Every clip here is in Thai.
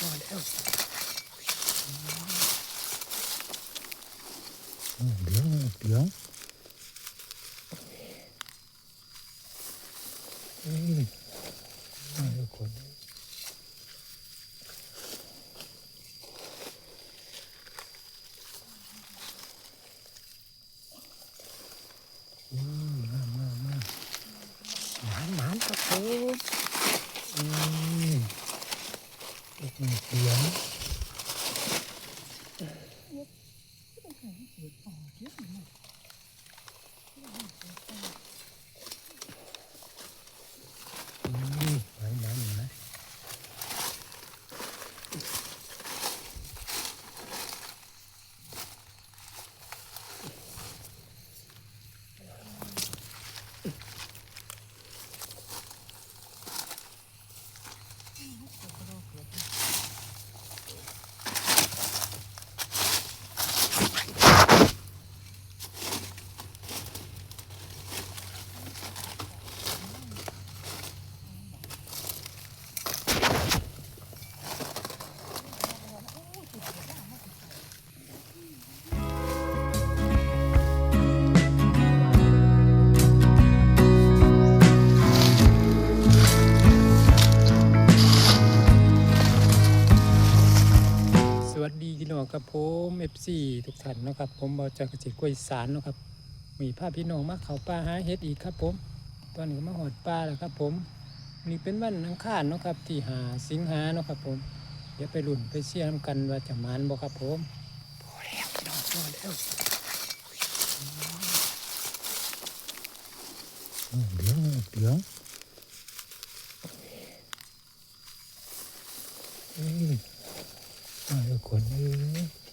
มาแล้วเหลืองเหลืองเอ้ยมาแล้วคนอืมมามามาหมานหมานครับผมอืม ลูกมัน ทุกท่านเนาะครับ ผมบอจากเกษตรกล้วยอีสารเนาะครับ มีภาพพี่น้องมาเขาป่าหาเฮ็ดอีกครับ ผม ตอนนี้ก็มาหอดป่าแล้วครับ ผมนี่เป็นวันอังคารเนาะครับที่หาสิงหาเนาะครับ ผม เดี๋ยวไปลุ่นไปเชียร์นำกันว่าจะมานบ่ครับ ผมพอแล้วพี่น้องพอแล้วอืมเหลืองเหลืองเอ้ยมาแล้วคนเอ้ย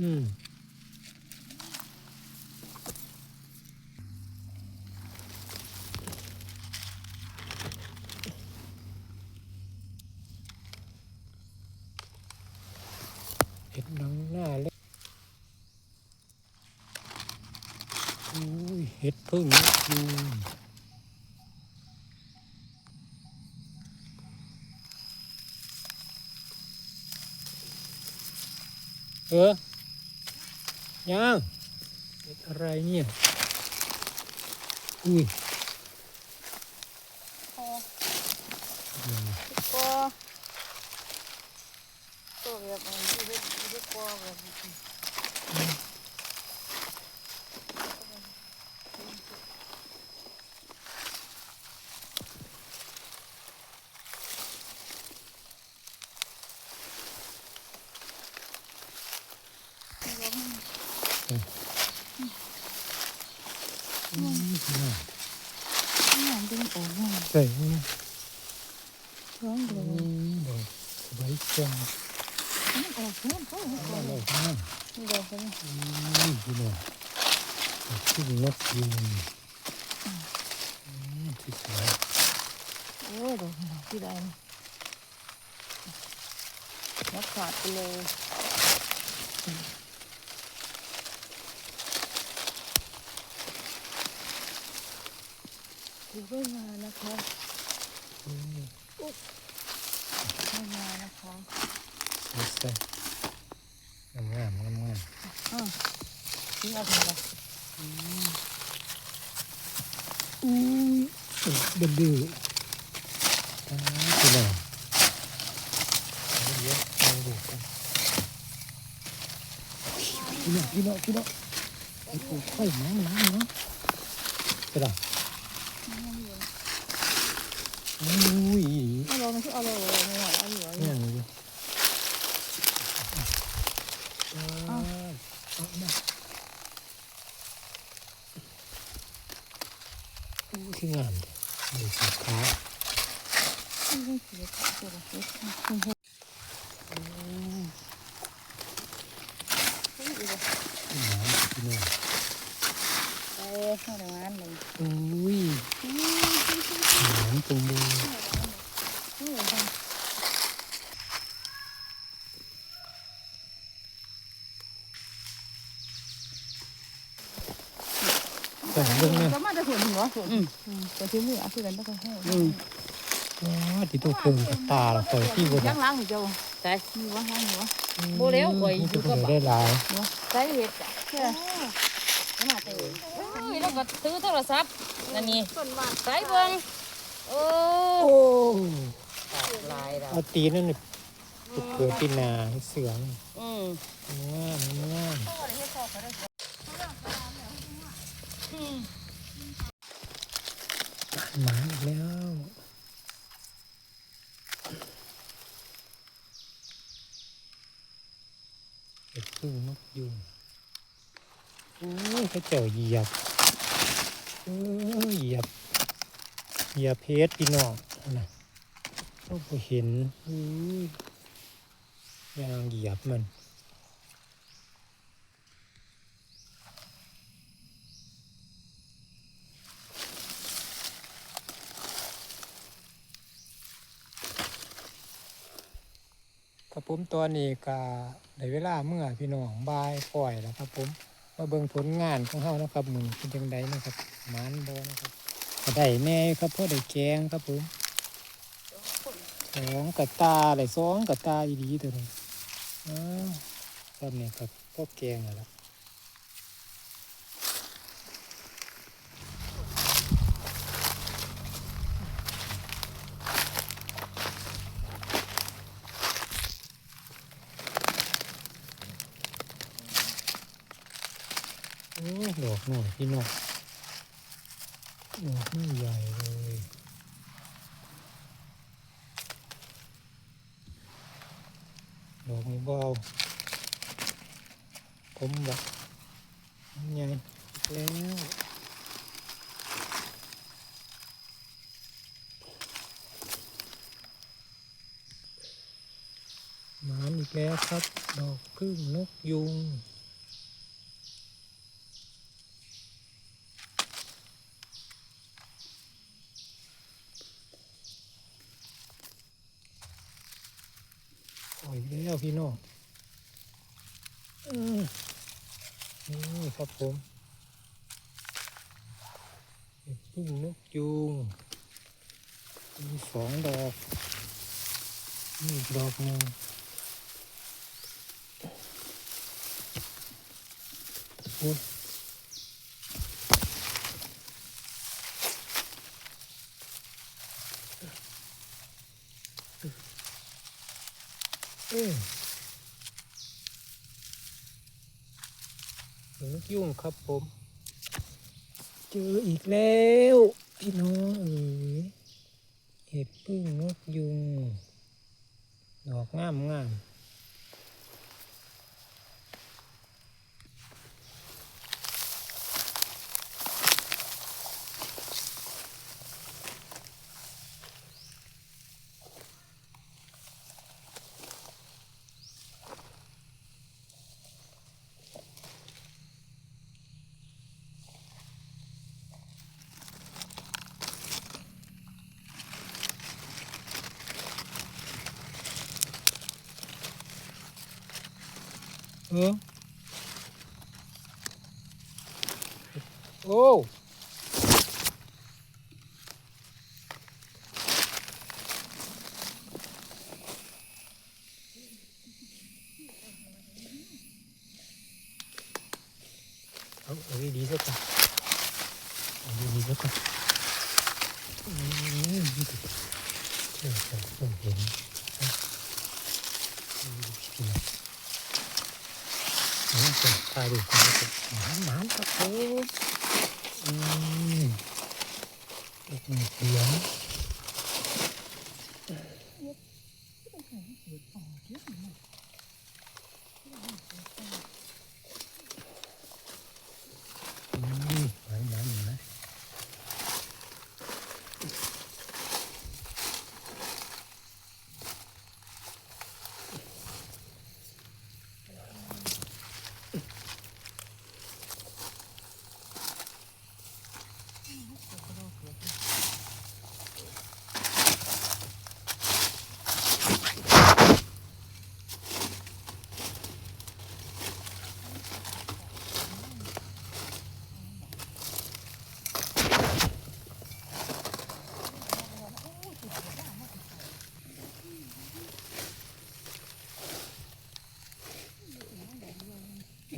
อืมเห็ดหนังหน้าเล็กอุ้ยเห็ดพึ่งอืมเออ ยังเห็ดอะไรเนี่ยอุ้ยโอ้อืมก็ตัวแบบมันที่เล็กที่เล็กกว่าแบบนี้ล้ม อืมน่า นี่มันเป็นอ่อนมาก ใส่เนี่ย ร้องเดื อื อด มดอกใบ จังมันออกมันก็ออกมาแล้วนะนี่เดี๋ยวจะอืมพี่น้องที่นกยูงอืมที่สวยโอ้ยเดี๋ยวที่ใดแล้วขาดไปเลยถือไว้มานะคะอืมนไม่ มานะคะใส่ใส่งามงามงามงามอืมทิ้งเอาไปเลยอุ้ยเดือดดื้อตายพี่น้องเอาเยอะเอาดูกันพี่น้องพี่น้องพี่น้องไอ้ปูไข่น้ำน้ำเนาะกระดาษอุ้ยเอาลงมาที่เอาเลยไม่ไหวเอาอยู่เอาอยู่ เนี่ยอยู่เอาเอามาอู้คืองามเลยดูสีฟ้า ไม่เสียขาตัวละเล็ก อืมอืมอืมอีกแล้วน้ำพี่น้องไปเข้าในงานเลยอุ้ยน้ำตรงมือนี่เลยค่ะแต่เรื่องนั้นก็มาจะส่วนหัวส่วนอืมอืมแต่ที่มือเอาที่กันต้องให้อืม ว้าที่ตัวเพิ่งกับตาเราคอยที่บนยังล้างอยู่เจ้าใช่มีวะล้างอยู่วะ บ่เร็วกว่าอีกมันจะได้หลายใช่เห็ดจ้ะใช่มาเตยอุ้ยแล้วก็ถือโทรศัพท์นั่นนี่ใส่เบิ่งโอ้โอ้ลายแล้วเอาตีนนั่นน่ะตุกเกิดปีนาให้เสืองอืมงามงามหมาอีกแล้วเห็ด ยุงโอ้ยเขาเจ้าเหยียบเออเหยียบเหยียบเพชรพี่น้องนะก็บ่เห็นอุ้ยยางเหยียบมัน ผมตอนนี้ก็ได้เวลาเมื่อพี่น้องบายปล่อยแล้วครับผมมาเบิ่งผลงานของเฮานะครับมือเป็นจังไดนะครับมานบ่นะครับก็ได้แน่ครับเพราะได้แกงครับผมสองกระตาได้สองกระตาดีๆตัวนี้อ้าวครับเนี่ยครับก็แกงแล้ว โอ้ดอกหน่อยพี่น้องดอกนี่ใหญ่เลยดอกนี้เบาผมแบบใหญ่แล้วหมาอีกแล้วครับ ดอกพึ่งนกยุง โอ้ย แล้วพี่น้องนี่ครับผมพึ่งนกยูงมีสองดอกนี่ดอกหนึ่งโอ้ อืมนกยุงครับผม เจออีกแล้วพี่น้องเอ๋ยเห็ดพึ่งนกยุง ดอกงามงาม Ó. Oh. Uy, di situ. Uy, di situ. Uy, di situ. Uy, di situ. ะก่อนเอาดีๆซะก่อนอืมอใจเพิ่งเห็นนะเอาดูสินะเอาเปิดตาดูกันนะครับหมาหมาครับผมอืมลูกมีเสียงอ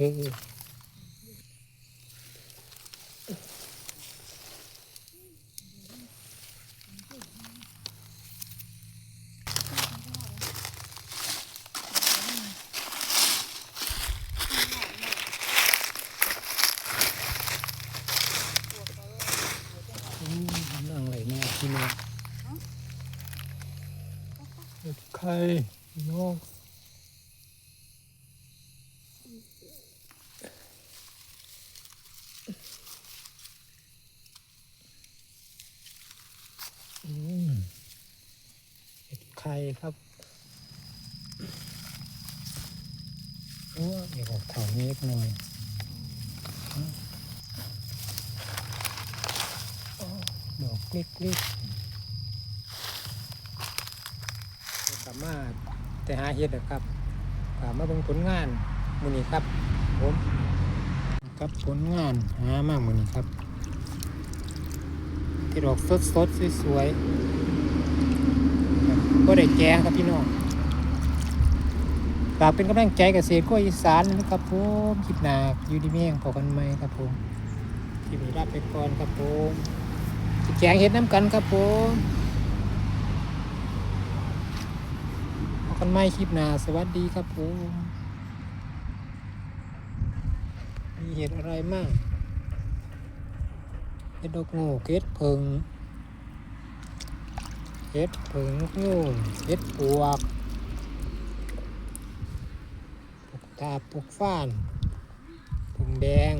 เอออืมนั่งไหลแม่พี่น้องเห็ดไข่พี่น้องอืม ไข่ครับโอ้เดี๋ยวออกของเล็กหน่อยอืมโอ้ดอกเล็กๆสามารถแต่หาเห็ดนะครับสามารถเบิ่งผลงานมือนี้ครับผมครับผลงานหามากมือนี้ครับที่ดอกสดสดๆสวยๆ ก็ได้แจงครับพี่น้องฝากเป็นกำลังใจกับเกษตรกล้วยอีสานนะครับผมคลิปหนาอยู่ดีเมียงพอกันไหมครับผมคลิปนี้ลาไปก่อนครับผมสิแกงเห็ดน้ำกันครับผมพอกันไหมคลิปหนาสวัสดีครับผมมีเห็ดอะไรมั่งเห็ดดอกงูเห็ดเพิง เห็ดผึ่งนกยูงเห็ดปวกปลูกตาปลูกฟ้านผูกแดง